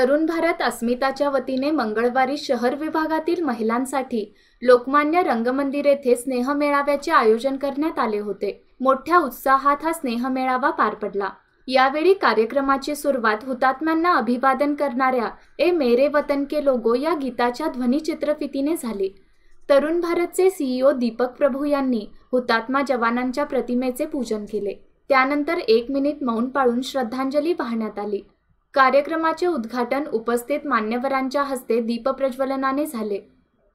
तरुण भारत अस्मिताच्या वतीने मंगळवारी शहर विभागातील महिलांसाठी लोकमान्य रंगमंदिर येथे स्नेहमेळाव्याचे आयोजन करण्यात आले होते. मोठ्या उत्साहात हा स्नेहमेळावा पार पडला. यावेळी कार्यक्रमाची सुरुवात हुतात्म्यांना अभिवादन करणाऱ्या ए मेरे वतन के लोगो या गीताच्या ध्वनिचित्रफितीने झाली. तरुण भारतचे सीईओ दीपक प्रभू यांनी हुतात्मा जवानांच्या प्रतिमेचे पूजन केले. त्यानंतर एक मिनिट मौन पाळून श्रद्धांजली वाहण्यात आली. कार्यक्रमाचे उद्घाटन उपस्थित मान्यवरांच्या हस्ते दीपप्रज्वलनाने झाले.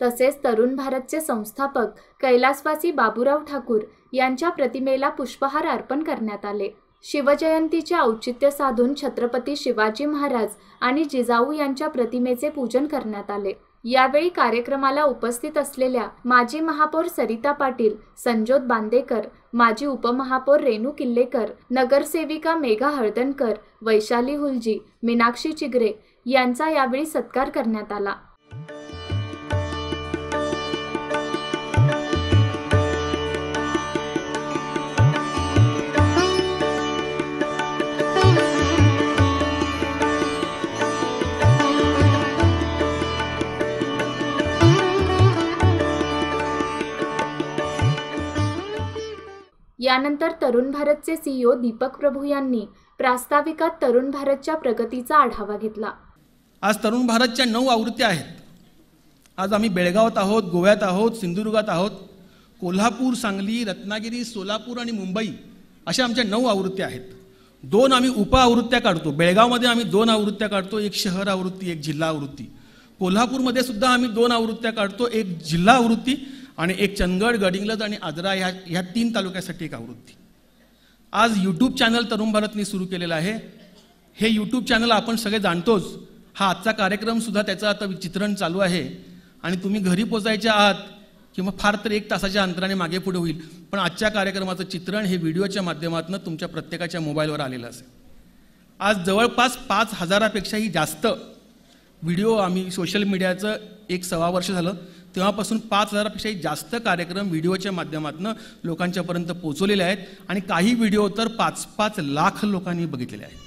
तसेच तरुण भारतचे संस्थापक कैलासवासी बाबूराव ठाकूर यांच्या प्रतिमेला पुष्पहार अर्पण करण्यात आले. शिवजयंतीचे औचित्य साधून छत्रपती शिवाजी महाराज आणि जिजाऊ यांच्या प्रतिमेचे पूजन करण्यात आले. यावेळी कार्यक्रमाला उपस्थित असलेल्या माजी महापौर सरिता पाटील संजोत बांदेकर माजी उपमहापौर रेणू किल्लेकर नगरसेविका मेघा हळदणकर वैशाली हुलजी मीनाक्षी चिगरे यांचा यावेळी सत्कार करण्यात आला. यानंतर तरुण भारतचे सीईओ दीपक प्रभू यांनी प्रास्ताविकात तरुण भारतच्या प्रगतीचा आढावा घेतला. आज तरुण भारतच्या नऊ आवृत्त्या आहेत. आज आम्ही बेळगावात आहोत गोव्यात आहोत सिंधुदुर्गात आहोत कोल्हापूर सांगली रत्नागिरी सोलापूर आणि मुंबई अशा आमच्या नऊ आवृत्त्या आहेत. दोन आम्ही उपआवृत्त्या काढतो. बेळगावमध्ये आम्ही दोन आवृत्त्या काढतो एक शहर आवृत्ती एक जिल्हा आवृत्ती. कोल्हापूरमध्ये सुद्धा आम्ही दोन आवृत्त्या काढतो एक जिल्हा आवृत्ती आणि एक चंदगड गडिंग्लज आणि आजरा ह्या ह्या तीन तालुक्यासाठी एक आवृत्ती. आज यूट्यूब चॅनल तरुण भारतने सुरू केलेलं आहे. हे यूट्यूब चॅनल आपण सगळे जाणतोच. हा आजचा कार्यक्रमसुद्धा त्याचं आता चित्रण चालू आहे. आणि तुम्ही घरी पोचायच्या आहात किंवा फार तर एक तासाच्या अंतराने मागे पुढे होईल. पण आजच्या कार्यक्रमाचं चित्रण हे व्हिडिओच्या माध्यमातून तुमच्या प्रत्येकाच्या मोबाईलवर आलेलं असेल. आज जवळपास पाच हजारापेक्षाही जास्त व्हिडिओ आम्ही सोशल मीडियाचं एक सव्वा वर्ष झालं. तेव्हापासून पाच हजारापेक्षाही जास्त कार्यक्रम व्हिडिओच्या माध्यमातून लोकांच्यापर्यंत पोहोचवलेले आहेत आणि काही व्हिडिओ तर पाच पाच लाख लोकांनी बघितलेले आहेत.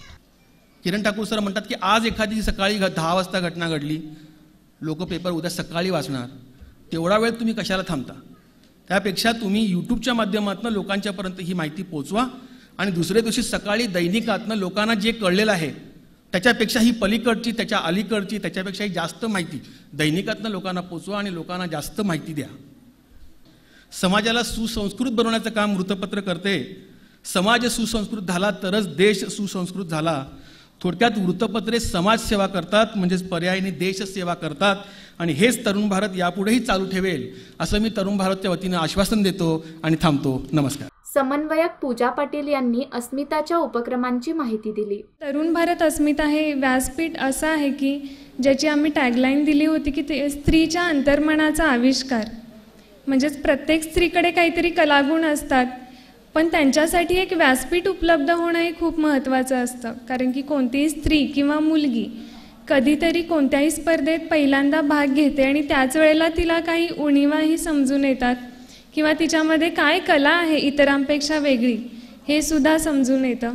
किरण ठाकूर सर म्हणतात की आज एखादी सकाळी घ- दहा वाजता घटना घडली लोक पेपर उद्या सकाळी वाचणार. तेवढा वेळ तुम्ही कशाला थांबता? त्यापेक्षा तुम्ही यूट्यूबच्या माध्यमातून लोकांच्यापर्यंत ही माहिती पोचवा आणि दुसऱ्या दिवशी सकाळी दैनिकातनं लोकांना जे कळलेलं आहे त्याच्यापेक्षा ही पलीकडची त्याच्या अलीकडची त्याच्यापेक्षाही जास्त माहिती. दैनिकातनं लोकांना पोचवा आणि लोकांना जास्त माहिती द्या. समाजाला सुसंस्कृत बनवण्याचं काम वृत्तपत्र करते. समाज सुसंस्कृत झाला तरच देश सुसंस्कृत झाला. थोडक्यात वृत्तपत्रे समाजसेवा करतात म्हणजेच पर्यायाने देशसेवा करतात. आणि हेच तरुण भारत यापुढेही चालू ठेवेल असं मी तरुण भारतच्या वतीनं आश्वासन देतो आणि थांबतो. नमस्कार. समन्वयक पूजा पाटील यांनी अस्मिताच्या उपक्रमांची माहिती दिली. तरुण भारत अस्मिता हे व्यासपीठ असं आहे की ज्याची आम्ही टॅगलाईन दिली होती की ते स्त्रीच्या अंतर्मनाचा आविष्कार. म्हणजेच प्रत्येक स्त्रीकडे काहीतरी कलागुण असतात पण त्यांच्यासाठी एक व्यासपीठ उपलब्ध होणं हे खूप महत्त्वाचं असतं. कारण की कोणतीही स्त्री किंवा मुलगी कधीतरी कोणत्याही स्पर्धेत पहिल्यांदा भाग घेते आणि त्याच वेळेला तिला काही उणीवाही समजून येतात. किंवा तिच्यामध्ये काय कला आहे इतरांपेक्षा वेगळी हे सुद्धा समजून येतं.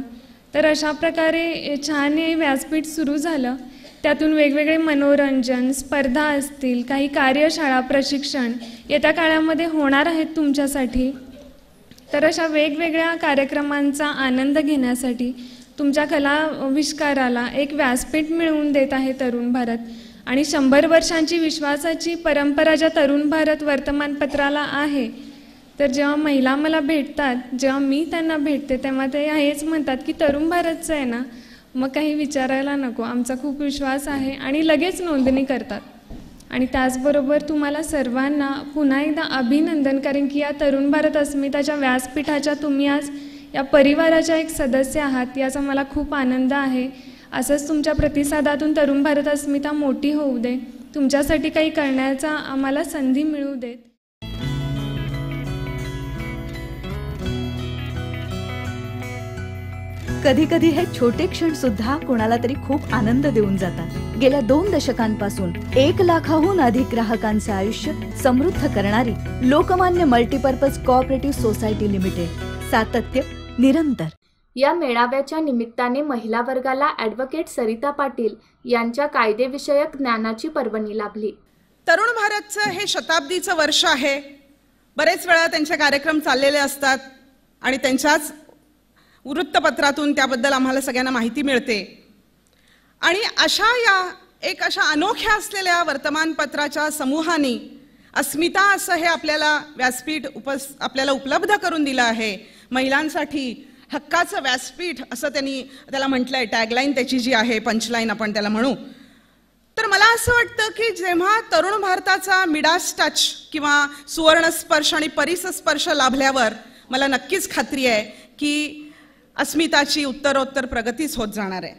तर अशा प्रकारे छान हे व्यासपीठ सुरू झालं. त्यातून वेगवेगळे मनोरंजन स्पर्धा असतील काही कार्यशाळा प्रशिक्षण येत्या काळामध्ये होणार आहेत तुमच्यासाठी. तर अशा वेगवेगळ्या कार्यक्रमांचा आनंद घेण्यासाठी तुमच्या कलाविष्काराला एक व्यासपीठ मिळवून देत आहे तरुण भारत. आणि शंभर वर्षांची विश्वासाची परंपरा ज्या तरुण भारत वर्तमानपत्राला आहे तर जेव्हा महिला मला भेटतात जेव्हा मी त्यांना भेटते तेव्हा ते हेच म्हणतात की तरुण भारतचं आहे ना मग काही विचारायला नको. आमचा खूप विश्वास आहे आणि लगेच नोंदणी करतात. आणि त्याचबरोबर तुम्हाला सर्वांना पुन्हा एकदा अभिनंदन कारण की या तरुण भारत अस्मिताच्या व्यासपीठाच्या तुम्ही आज या परिवाराच्या एक सदस्य आहात याचा मला खूप आनंद आहे. असंच तुमच्या प्रतिसादातून तरुण भारत अस्मिता मोठी होऊ दे. तुमच्यासाठी काही करण्याचा आम्हाला संधी मिळू देत. कधी कधी हे छोटे क्षण सुद्धा कोणाला तरी खूप आनंद देऊन जातात. गेल्या दोन दशकांपासून एक लाखाहून अधिक ग्राहकांचे आयुष्य समृद्ध करणारी Lokmanya multipurpose cooperative society limited सातत्य निरंतर. या मेळाव्याच्या निमित्ताने महिला वर्गाला ॲडव्होकेट सरिता पाटील यांच्या कायदेविषयक ज्ञानाची पर्वणी लाभली. तरुण भारतचं हे शताब्दीचं वर्ष आहे. बरेच वेळा त्यांचे कार्यक्रम चाललेले असतात आणि त्यांच्याच वृत्तपत्रातून त्याबद्दल आम्हाला सगळ्यांना माहिती मिळते. आणि अशा या एक अशा अनोख्या असलेल्या वर्तमानपत्राच्या समूहाने अस्मिता असं हे आपल्याला व्यासपीठ उपस आपल्याला उपलब्ध करून दिलं आहे. महिलांसाठी हक्काचं व्यासपीठ असं त्यांनी त्याला म्हटलं आहे टॅगलाईन त्याची जी आहे पंचलाईन आपण त्याला म्हणू. तर मला असं वाटतं की जेव्हा तरुण भारताचा मिडास टच किंवा सुवर्णस्पर्श आणि परिसस्पर्श लाभल्यावर मला नक्कीच खात्री आहे की अस्मिताची उत्तरोत्तर प्रगतीच होत जाणार आहे.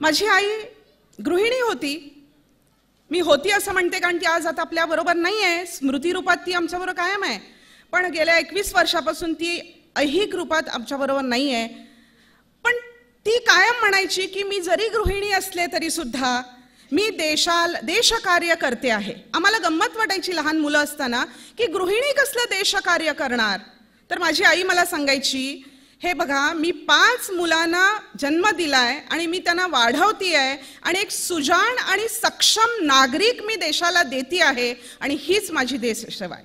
माझी आई गृहिणी होती. मी होती असं म्हणते कारण ती आज आता आपल्याबरोबर नाही आहे. स्मृतिरूपात ती आमच्याबरोबर कायम आहे. पण गेल्या एकवीस वर्षापासून ती ऐहिक रूपात आमच्याबरोबर नाही आहे. पण ती कायम म्हणायची की मी जरी गृहिणी असले तरीसुद्धा मी देशाल देशकार्य करते आहे. आम्हाला गंमत वाटायची लहान मुलं असताना की गृहिणी कसलं देशकार्य करणार? तर माझी आई मला सांगायची हे बघा मी पाच मुलांना जन्म दिलाय आणि मी त्यांना वाढवती आहे आणि एक सुजाण आणि सक्षम नागरिक मी देशाला देती आहे आणि हीच माझी देशसेवा आहे.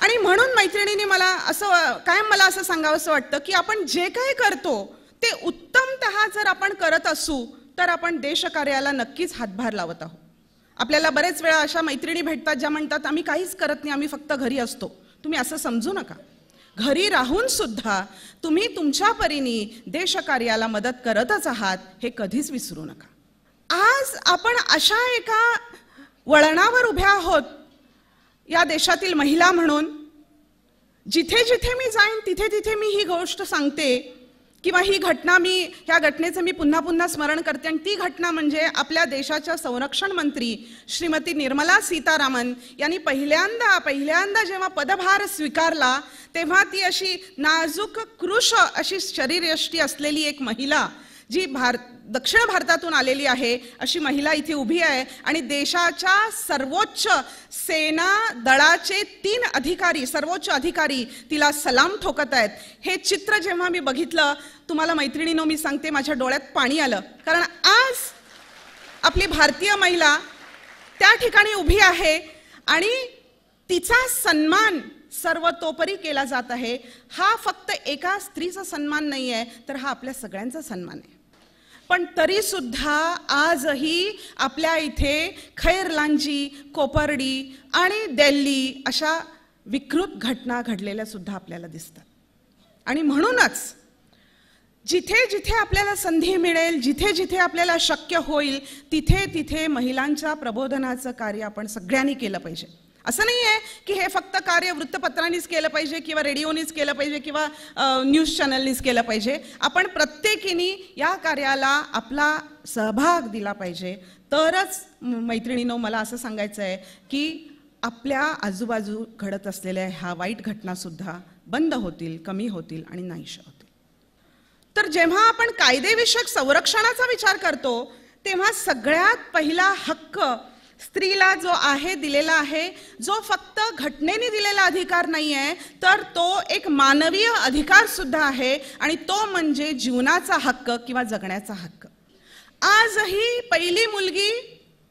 आणि म्हणून मैत्रिणीने मला असं कायम मला असं सांगावंसं वाटतं की आपण जे काही करतो ते उत्तमतः जर आपण करत असू तर आपण देशकार्याला नक्कीच हातभार लावत आहोत. आपल्याला बरेच वेळा अशा मैत्रिणी भेटतात ज्या म्हणतात आम्ही काहीच करत नाही आम्ही फक्त घरी असतो. तुम्ही असं समजू नका. घरी राहून सुद्धा तुम्ही तुमच्या परीने देशकार्याला मदत करतच आहात हे कधीच विसरू नका. आज आपण अशा एका वळणावर उभ्या आहोत या देशातील महिला म्हणून जिथे जिथे मी जाईन तिथे तिथे मी ही गोष्ट सांगते किंवा ही घटना मी ह्या घटनेचं मी पुन्हा पुन्हा स्मरण करते. आणि ती घटना म्हणजे आपल्या देशाच्या संरक्षण मंत्री श्रीमती निर्मला सीतारामन यांनी पहिल्यांदा पहिल्यांदा जेव्हा पदभार स्वीकारला तेव्हा ती अशी नाजूक कृश अशी शरीरयष्टी असलेली एक महिला जी भार दक्षिण भारतातून आलेली आहे अशी महिला इथे उभी आहे आणि देशाच्या सर्वोच्च सेना दळाचे तीन अधिकारी सर्वोच्च अधिकारी तिला सलाम ठोकत आहेत. हे चित्र जेव्हा मी बघितलं तुम्हाला मैत्रिणीनो मी सांगते माझ्या डोळ्यात पाणी आलं. कारण आज आपली भारतीय महिला त्या ठिकाणी उभी आहे आणि तिचा सन्मान सर्वतोपरी केला जात आहे. हा फक्त एका स्त्रीचा सन्मान नाही आहे तर हा आपल्या सगळ्यांचा सन्मान आहे. पण तरीसुद्धा आजही आपल्या इथे खैरलांजी कोपर्डी आणि दिल्ली अशा विकृत घटना घडलेल्या सुद्धा आपल्याला दिसतात. आणि म्हणूनच जिथे जिथे आपल्याला संधी मिळेल जिथे जिथे आपल्याला शक्य होईल तिथे तिथे महिलांच्या प्रबोधनाचं कार्य आपण सगळ्यांनी केलं पाहिजे. असं नाही आहे की हे फक्त कार्य वृत्तपत्रांनीच केलं पाहिजे किंवा रेडिओनीच केलं पाहिजे किंवा न्यूज चॅनलनीच केलं पाहिजे. आपण प्रत्येकीने या कार्याला आपला सहभाग दिला पाहिजे. तरच मैत्रिणीनो मला असं सांगायचं आहे की आपल्या आजूबाजू घडत असलेल्या ह्या वाईट घटनासुद्धा बंद होतील कमी होतील आणि नाहीशा होतील. तर जेव्हा आपण कायदेविषयक संरक्षणाचा विचार करतो तेव्हा सगळ्यात पहिला हक्क स्त्रीला जो आहे दिलेला आहे जो फक्त घटनेने दिलेला अधिकार नाही आहे तर तो एक मानवीय अधिकार सुद्धा आहे आणि तो म्हणजे जीवनाचा हक्क किंवा जगण्याचा हक्क. आजही पहिली मुलगी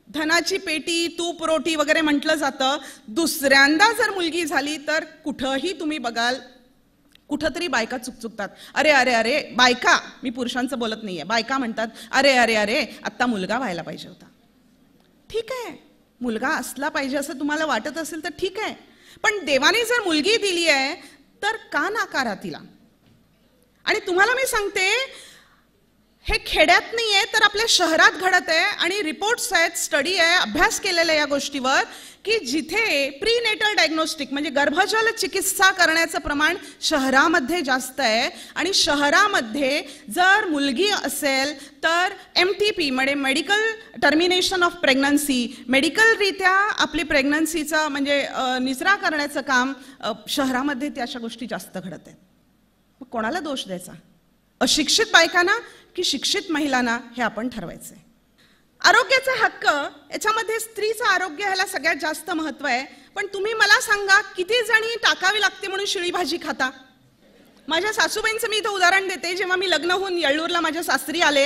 धनाची पेटी तूप रोटी वगैरे म्हटलं जातं. दुसऱ्यांदा जर मुलगी झाली तर कुठंही तुम्ही बघाल कुठंतरी बायका चुकचुकतात. अरे अरे अरे बायका मी पुरुषांचं बोलत नाही आहे बायका म्हणतात अरे अरे अरे आत्ता मुलगा व्हायला पाहिजे होता. ठीक आहे. मुलगा असला पाहिजे असं तुम्हाला वाटत असेल तर ठीक आहे. पण देवाने जर मुलगी दिली आहे तर का नाकारा तिला? आणि तुम्हाला मी सांगते हे खेड्यात नाही आहे तर आपल्या शहरात घडत आहे आणि रिपोर्ट्स आहेत स्टडी आहे अभ्यास केलेला या गोष्टीवर की जिथे प्रीनेटल डायग्नोस्टिक म्हणजे गर्भजल चिकित्सा करण्याचं प्रमाण शहरामध्ये जास्त आहे. आणि शहरामध्ये जर मुलगी असेल तर एम टी पी म्हणजे मेडिकल टर्मिनेशन ऑफ प्रेग्नन्सी मेडिकलरित्या आपली प्रेग्नन्सीचा म्हणजे निचरा करण्याचं काम शहरामध्ये त्या अशा गोष्टी जास्त घडत आहेत. मग कोणाला दोष द्यायचा? अशिक्षित बायकांना की शिक्षित महिलांना हे आपण ठरवायचं आहे आरोग्याचा हक्क याच्यामध्ये स्त्रीचं आरोग्य ह्याला सगळ्यात जास्त महत्त्व आहे. पण तुम्ही मला सांगा किती जणी टाकावी लागते म्हणून शिळी भाजी खाता? माझ्या सासूबाईंचं मी इथं उदाहरण देते. जेव्हा मी लग्न होऊन येळूरला माझ्या सासरी आले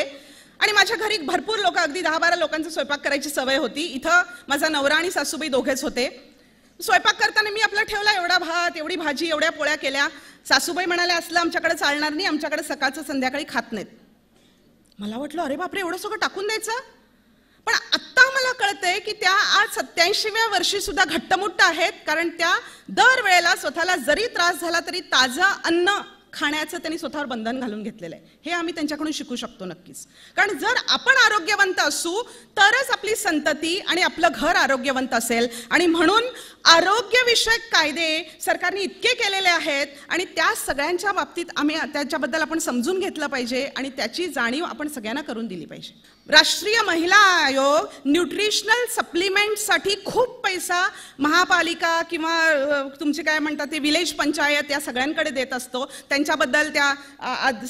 आणि माझ्या घरी भरपूर लोक अगदी दहा बारा लोकांचा स्वयंपाक करायची सवय होती. इथं माझा नवरा आणि सासूबाई दोघेच होते. स्वयंपाक करताना मी आपला ठेवला एवढा भात एवढी भाजी एवढ्या पोळ्या केल्या. सासूबाई म्हणाल्या असलं आमच्याकडे चालणार नाही आमच्याकडे सकाळचं संध्याकाळी खात नाहीत. मला वाटलं अरे बापरे एवढं सगळं टाकून द्यायचं? पण आत्ता मला कळतंय की त्या आज सत्याऐंशीव्या वर्षी सुद्धा घट्टमुट्ट आहेत कारण त्या दरवेळेला स्वतःला जरी त्रास झाला तरी ताजं अन्न खाण्याचं त्यांनी स्वतःवर बंधन घालून घेतलेलं आहे. हे आम्ही त्यांच्याकडून शिकू शकतो नक्कीच. कारण जर आपण आरोग्यवंत असू तरच आपली संतती आणि आपलं घर आरोग्यवंत असेल. आणि म्हणून आरोग्यविषयक कायदे सरकारने इतके केलेले आहेत आणि त्या सगळ्यांच्या बाबतीत आम्ही त्याच्याबद्दल आपण समजून घेतलं पाहिजे आणि त्याची जाणीव आपण सगळ्यांना करून दिली पाहिजे. राष्ट्रीय महिला आयोग न्यूट्रिशनल सप्लिमेंटसाठी खूप पैसा महापालिका किंवा तुमचे काय म्हणतात ते विलेज पंचायत या सगळ्यांकडे देत असतो. त्यांच्याबद्दल त्या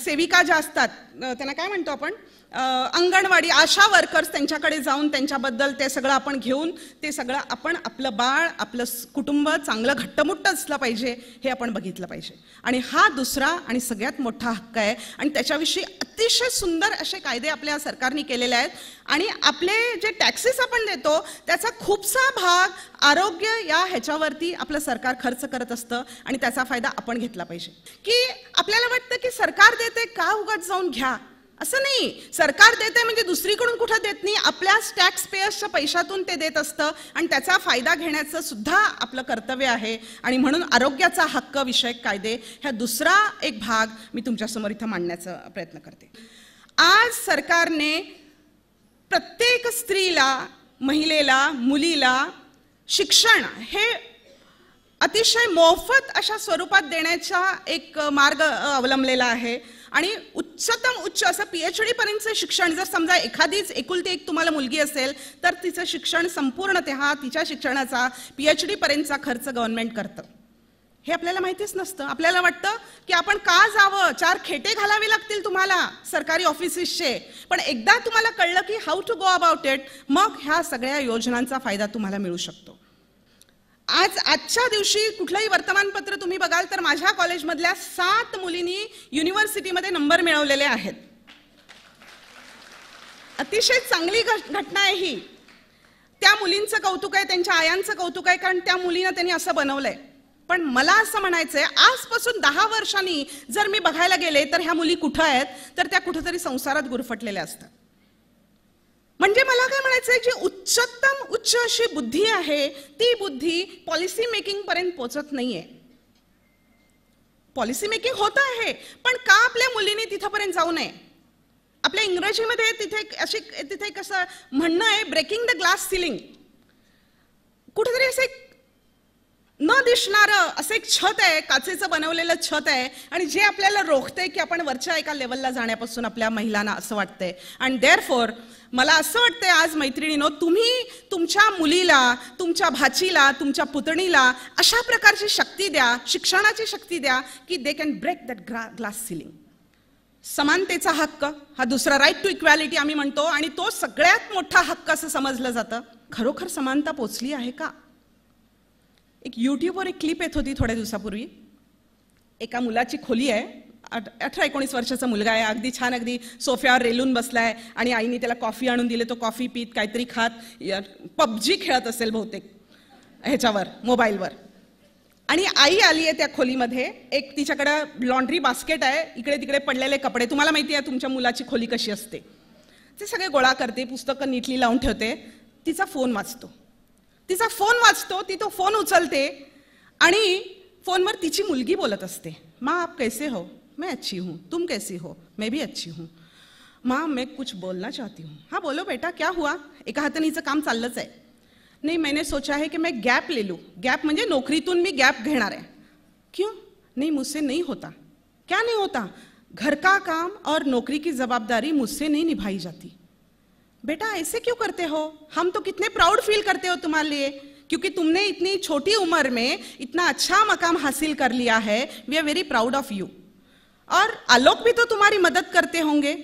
सेविका ज्या असतात त्यांना काय म्हणतो आपण? अंगणवाडी आशा वर्कर्स त्यांच्याकडे जाऊन त्यांच्याबद्दल ते सगळं आपण घेऊन ते सगळं आपण आपलं बाळ आपलं कुटुंब चांगलं घट्टमुट्ट असलं पाहिजे हे आपण बघितलं पाहिजे. आणि हा दुसरा आणि सगळ्यात मोठा हक्क आहे आणि त्याच्याविषयी अतिशय सुंदर असे कायदे आपल्या सरकारने केलेले आहेत. आणि आपले जे टॅक्सेस आपण देतो त्याचा खूपसा भाग आरोग्य या ह्याच्यावरती आपलं सरकार खर्च करत असतं आणि त्याचा फायदा आपण घेतला पाहिजे. की आपल्याला वाटतं की सरकार देते का उगाच जाऊन घ्या? असं नाही. सरकार देते म्हणजे दुसरीकडून कुठं देत नाही. आपल्याच टॅक्स पेयर्सच्या पैशातून ते देत असतं आणि त्याचा फायदा घेण्याचं सुद्धा आपलं कर्तव्य आहे. आणि म्हणून आरोग्याचा हक्क विषयक कायदे ह्या दुसरा एक भाग मी तुमच्यासमोर इथं मांडण्याचा प्रयत्न करते. आज सरकारने प्रत्येक स्त्रीला महिलेला मुलीला शिक्षण हे अतिशय मोफत अशा स्वरूपात देण्याचा एक मार्ग अवलंबलेला आहे. आणि उच्चतम उच्च असं पी एच डीपर्यंतचं शिक्षण जर समजा एखादीच एकुलती एक तुम्हाला मुलगी असेल तर तिचं शिक्षण संपूर्णतः तिच्या शिक्षणाचा पी एच डीपर्यंतचा खर्च गव्हर्नमेंट करतं. हे आपल्याला माहितीच नसतं. आपल्याला वाटतं की आपण का जावं? चार खेटे घालावे लागतील तुम्हाला सरकारी ऑफिसेसचे. पण एकदा तुम्हाला कळलं की how to go about it मग ह्या सगळ्या योजनांचा फायदा तुम्हाला मिळू शकतो. आज आजच्या दिवशी कुठलंही वर्तमानपत्र तुम्ही बघाल तर माझ्या कॉलेजमधल्या सात मुलींनी युनिव्हर्सिटीमध्ये नंबर मिळवलेले आहेत. अतिशय चांगली घटना आहे ही. त्या मुलींचं कौतुक आहे त्यांच्या आयांचं कौतुक आहे कारण त्या मुलीनं त्यांनी असं बनवलंय. पण मला असं म्हणायचंय आजपासून दहा वर्षांनी जर मी बघायला गेले तर ह्या मुली कुठं आहेत? तर त्या कुठंतरी संसारात गुरफटलेल्या असतात. म्हणजे मला काय म्हणायचं आहे जी उच्चतम उच्च अशी बुद्धी आहे ती बुद्धी पॉलिसी मेकिंग पर्यंत नाही नाहीये. पॉलिसी मेकिंग होत आहे पण का आपल्या मुलींनी तिथपर्यंत जाऊ नये? आपल्या इंग्रजीमध्ये तिथे एक अशी तिथे एक असं म्हणणं आहे ब्रेकिंग द ग्लास सिलिंग कुठेतरी असं एक न दिसणारं असं एक छत आहे काचेचं बनवलेलं छत आहे. आणि जे आपल्याला रोखतंय की आपण वरच्या एका लेवलला जाण्यापासून आपल्या महिलांना असं वाटतंय. आणि देअर फोर मला असं वाटतंय आज मैत्रिणीनो तुम्ही तुमच्या मुलीला तुमच्या भाचीला तुमच्या पुतणीला अशा प्रकारची शक्ती द्या शिक्षणाची शक्ती द्या की they can break that glass ceiling समानतेचा हक्क हा दुसरा राईट टू इक्वॅलिटी आम्ही म्हणतो आणि तो सगळ्यात मोठा हक्क असं समजलं जातं. खरोखर समानता पोचली आहे का? एक यूट्यूबवर एक क्लिप येत होती थोड्या दिवसापूर्वी. एका मुलाची खोली आहे. अठ- अठरा एकोणीस वर्षाचा मुलगा आहे. अगदी छान अगदी सोफ्यावर रेलून बसलाय आणि आईने त्याला कॉफी आणून दिले. तो कॉफी पीत काहीतरी खात. पबजी खेळत असेल बहुतेक ह्याच्यावर मोबाईलवर. आणि आई आली आहे त्या खोलीमध्ये. एक तिच्याकडं लॉन्ड्री बास्केट आहे. इकडे तिकडे पडलेले कपडे. तुम्हाला माहिती आहे तुमच्या मुलाची खोली कशी असते. ते सगळे गोळा करते पुस्तकं नीटली लावून ठेवते. तिचा फोन वाचतो. तिचा फ़ोन वाचतो ती तो फ़ोन उचलते आणि फोनवर तिची मुलगी बोलत असते. माँ, आप कैसे हो? मैं अच्छी हूँ. तुम कैसी हो? मैं भी अच्छी हूँ. माँ, मैं कुछ बोलना चाहती हूँ. हाँ बोलो बेटा, क्या हुआ? एका हाताने हिचं काम चाललंच आहे. नहीं, मैंने सोचा है कि मैं गॅप ले लूँ. गॅप म्हणजे नोकरीतून मी गॅप घेणार आहे. क्यों? नहीं, मुझसे नहीं होता. क्या नहीं होता? घर का काम और नौकरी की जवाबदारी मुझसे नहीं निभाई जाती. बेटा ऐसे क्यों करते हो? हम तो कितने प्राउड फील करते हो तुम्हारे लिए। क्योंकि तुमने इतनी छोटी उम्र में इतना अच्छा मकाम हासिल कर लिया है। We are very proud of you और आलोक भी तो तुम्हारी मदद करते होंगे।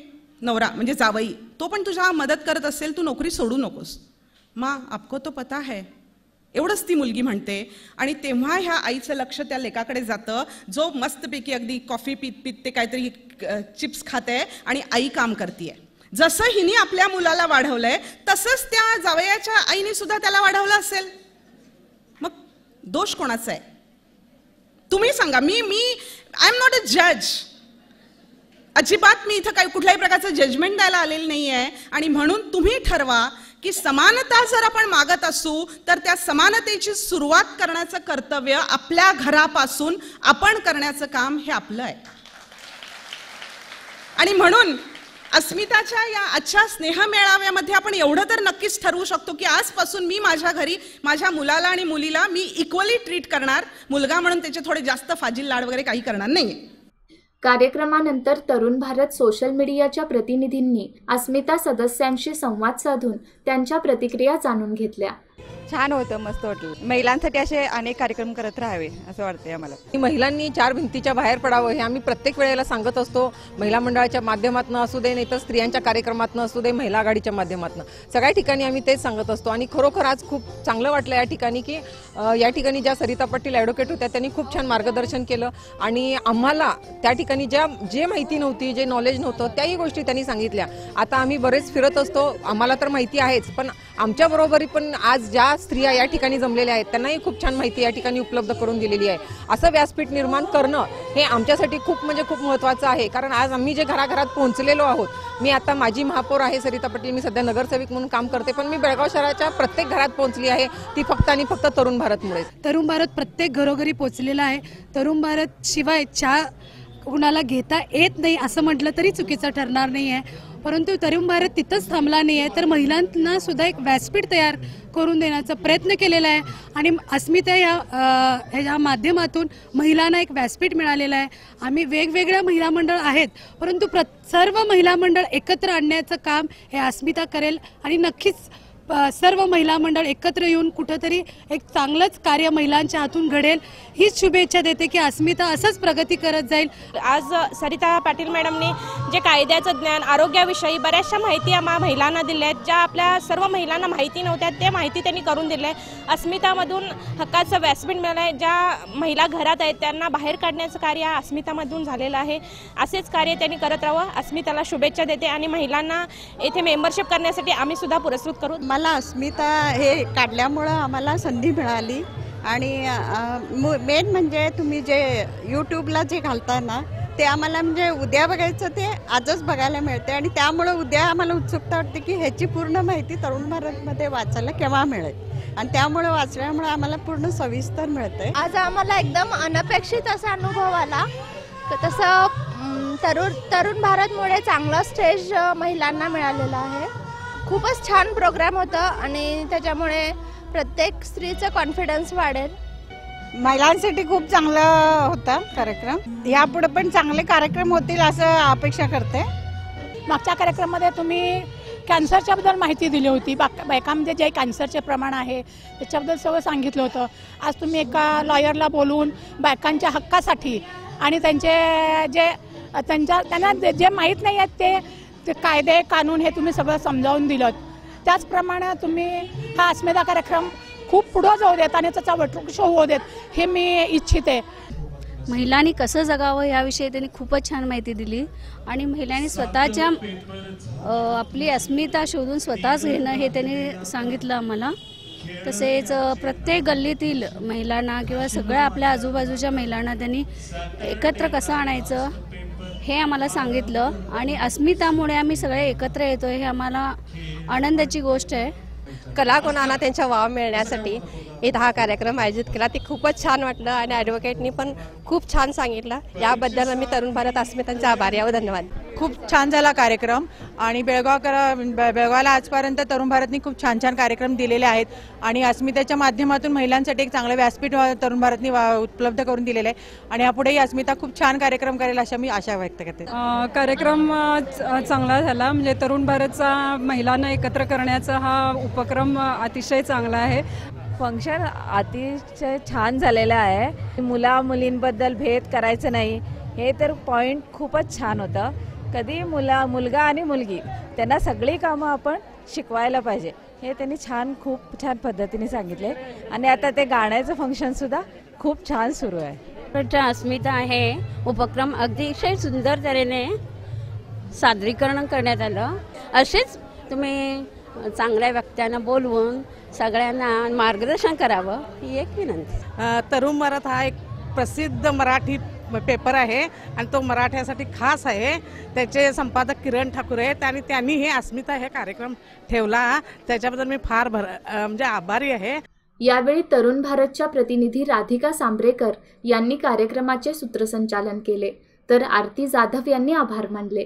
नवरा म्हणजे जावई तो पण तुझ्या मदत करत असेल तू नोकरी सोडू नकोस. माँ आपको तो पता है. एवढंच ती मुलगी म्हणते. आणि तेव्हा ह्या आईचं लक्ष त्या लेकाकडे जातं. जो मस्तपैकी अगदी कॉफी पित पित ते काहीतरी चिप्स खाते आणि आई काम करते आहे जसं हिने आपल्या मुलाला वाढवलंय तसंच त्या जावयाच्या आईने सुद्धा त्याला वाढवलं असेल. मग दोष कोणाचा आहे? तुम्ही सांगा मी मी आय एम नॉट अ जज अजिबात मी इथं काही कुठल्याही प्रकारचं जजमेंट द्यायला आलेलं नाही आहे आणि म्हणून तुम्ही ठरवा की समानता जर आपण मागत असू तर त्या समानतेची सुरुवात करण्याचं कर्तव्य आपल्या घरापासून आपण करण्याचं काम हे आपलं आहे. आणि म्हणून अस्मिताच्या या आजच्या स्नेहा मेळाव्यामध्ये आपण एवढं तर नक्कीच ठरवू शकतो की आजपासून मी माझ्या घरी माझ्या मुलाला आणि मुलीला मी इक्वली ट्रीट करणार. मुलगा म्हणून त्याचे थोडे जास्त फाजील लाड वगैरे काही करणार नाही कार्यक्रमानंतर तरुण भारत सोशल मीडियाच्या प्रतिनिधींनी अस्मिता सदस्यांशी संवाद साधून त्यांच्या प्रतिक्रिया जाणून घेतल्या. छान होतं मस्त वाटलं. महिलांसाठी असे अनेक कार्यक्रम करत राहावे असं वाटतंय आम्हाला. की महिलांनी चार भिंतीच्या बाहेर पडावं हे आम्ही प्रत्येक वेळेला सांगत असतो. महिला मंडळाच्या माध्यमातून असू दे नाही तर स्त्रियांच्या कार्यक्रमातून असू दे महिला आघाडीच्या माध्यमातून. सगळ्या ठिकाणी आम्ही तेच सांगत असतो. आणि खरोखर आज खूप चांगलं वाटलं या ठिकाणी की या ठिकाणी ज्या सरिता पाटील ॲडव्होकेट होत्या त्यांनी खूप छान मार्गदर्शन केलं. आणि आम्हाला त्या ठिकाणी ज्या जे माहिती नव्हती जे नॉलेज नव्हतं त्याही गोष्टी त्यांनी सांगितल्या. आता आम्ही बरेच फिरत असतो. आम्हाला तर माहिती आहेच पण आमच्या बरोबरी पण आज ज्या स्त्रिया या ठिकाणी जमलेल्या आहेत. त्यांनाही खूप छान माहिती या ठिकाणी उपलब्ध करून दिलेली आहे. असं व्यासपीठ निर्माण करणं हे आमच्यासाठी खूप म्हणजे खूप महत्त्वाचं आहे. कारण आज आम्ही जे घराघरात पोहोचलेलो आहोत मी आता माझी महापौर आहे सरिता पाटील. मी सध्या नगरसेविक म्हणून काम करते पण मी बेळगाव शहराच्या प्रत्येक घरात पोहोचली आहे. ती फक्त आणि फक्त तरुण भारतमुळे तरुण भारत प्रत्येक घरोघरी पोचलेला आहे. तरुण भारत शिवाय चहा कुणाला घेता येत नाही असं म्हटलं तरी चुकीचं ठरणार नाही आहे परंतु तरुण भारत तिथंच थांबला नाही आहे तर महिलांना सुद्धा एक व्यासपीठ तयार करून देण्याचा प्रयत्न केलेला आहे. आणि अस्मिता या ह्या माध्यमातून महिलांना एक व्यासपीठ मिळालेलं आहे. आम्ही वेगवेगळ्या महिला मंडळ आहेत परंतु प्र सर्व महिला मंडळ एकत्र आणण्याचं काम हे अस्मिता करेल. आणि नक्कीच सर्व महिला मंडळ एकत्र येऊन कुठंतरी एक चांगलंच कार्य महिलांच्या हातून घडेल. हीच शुभेच्छा देते की अस्मिता असंच प्रगती करत जाईल. आज सरिता पाटील मॅडमनी जे कायद्याचं ज्ञान आरोग्याविषयी बऱ्याचशा माहिती आम्हा महिलांना दिल्या आहेत. ज्या आपल्या सर्व महिलांना माहिती नव्हत्या ते माहिती त्यांनी करून दिल्या आहे अस्मितामधून हक्काचं व्यासपीठ मिळालं आहे. ज्या महिला घरात आहेत त्यांना बाहेर काढण्याचं कार्य अस्मितामधून झालेलं आहे. असेच कार्य त्यांनी करत राहावं. अस्मिताला शुभेच्छा देते आणि महिलांना येथे मेंबरशिप करण्यासाठी आम्ही सुद्धा पुरस्कृत करू. मला अस्मिता हे काढल्यामुळं आम्हाला संधी मिळाली. आणि मेन म्हणजे तुम्ही जे यूट्यूबला जे घालता ना ते आम्हाला म्हणजे उद्या बघायचं ते आजच बघायला मिळते आणि त्यामुळं उद्या आम्हाला उत्सुकता वाटते की ह्याची पूर्ण माहिती तरुण भारतमध्ये वाचायला केव्हा मिळेल? आणि त्यामुळे वाचल्यामुळे आम्हाला पूर्ण सविस्तर मिळते आज आम्हाला एकदम अनपेक्षित असा अनुभव आला. तसं तरुण तरुण भारतमुळे चांगला स्टेज महिलांना मिळालेला आहे. खूपच छान प्रोग्राम होतं आणि त्याच्यामुळे प्रत्येक स्त्रीचं कॉन्फिडन्स वाढेल. महिलांसाठी खूप चांगला होता कार्यक्रम. यापुढे पण चांगले कार्यक्रम होतील असं अपेक्षा करते. मागच्या कार्यक्रमामध्ये तुम्ही कॅन्सरच्या बद्दल माहिती दिली होती. बाक बायकामध्ये जे कॅन्सरचे प्रमाण आहे त्याच्याबद्दल सगळं सांगितलं होतं. आज तुम्ही एका लॉयरला बोलवून बायकांच्या हक्कासाठी आणि त्यांचे जे त्यांच्या त्यांना जे- जे माहीत नाही आहेत ते ते कायदे कानून हे तुम्ही सगळं समजावून दिलं त्याचप्रमाणे तुम्ही हा अस्मिता कार्यक्रम खूप पुढं जाऊ देत आणि त्याचा वटवृक्ष होऊ देत हे मी इच्छिते. महिलांनी कसं जगावं याविषयी त्यांनी खूपच छान माहिती दिली. आणि महिलांनी स्वतःच्या आपली अस्मिता शोधून स्वतःच घेणं हे त्यांनी सांगितलं आम्हाला. तसेच प्रत्येक गल्लीतील महिलांना किंवा सगळ्या आपल्या आजूबाजूच्या महिलांना त्यांनी एकत्र कसं आणायचं हे आम्हाला सांगितलं आणि अस्मितामुळे आम्ही सगळे एकत्र येतो हे आम्हाला आनंदाची गोष्ट आहे. कलागुणांना त्यांच्या वाव मिळण्यासाठी. इथं हा कार्यक्रम आयोजित केला. ते खूपच छान वाटलं आणि ॲडव्होकेटनी पण खूप छान सांगितलं. याबद्दल आम्ही तरुण भारत अस्मितांचे आभारी आहोत. धन्यवाद. खूप छान झाला कार्यक्रम आणि बेळगावकर बेळगावला आजपर्यंत तरुण भारतनी खूप छान छान कार्यक्रम दिलेले आहेत आणि अस्मिताच्या माध्यमातून महिलांसाठी एक चांगलं व्यासपीठ तरुण भारतनी वा- उपलब्ध करून दिलेलं आहे. आणि यापुढेही अस्मिता खूप छान कार्यक्रम करेल अशा मी आशा व्यक्त करते. कार्यक्रम चांगला झाला. म्हणजे तरुण भारतचा महिलांना एकत्र करण्याचा हा उपक्रम अतिशय चांगला आहे. फंक्शन अतिशय छान झालेलं आहे. मुला मुलींबद्दल भेद करायचं नाही. हे तर पॉईंट खूपच छान होतं. कधी मुला मुलगा आणि मुलगी त्यांना सगळी कामं आपण शिकवायला पाहिजे. हे त्यांनी छान खूप छान पद्धतीने सांगितले. आणि आता ते गाण्याचं फंक्शनसुद्धा खूप छान सुरू आहे. अस्मिता आहे. उपक्रम अतिशय सुंदर तऱ्हेने सादरीकरण करण्यात आलं. असेच तुम्ही चांगल्या व्यक्त्यांना बोलवून सगळ्यांना मार्गदर्शन करावं ही एक विनंती. तरुण भारत हा एक प्रसिद्ध मराठी पेपर आहे आणि तो मराठ्यासाठी खास आहे. त्याचे संपादक किरण ठाकूर आहेत आणि त्यांनी हे अस्मिता हे कार्यक्रम ठेवला. त्याच्याबद्दल मी फार भर म्हणजे आभारी आहे. यावेळी तरुण भारतच्या प्रतिनिधी राधिका सांबरेकर यांनी कार्यक्रमाचे सूत्रसंचालन केले. तर आरती जाधव यांनी आभार मानले.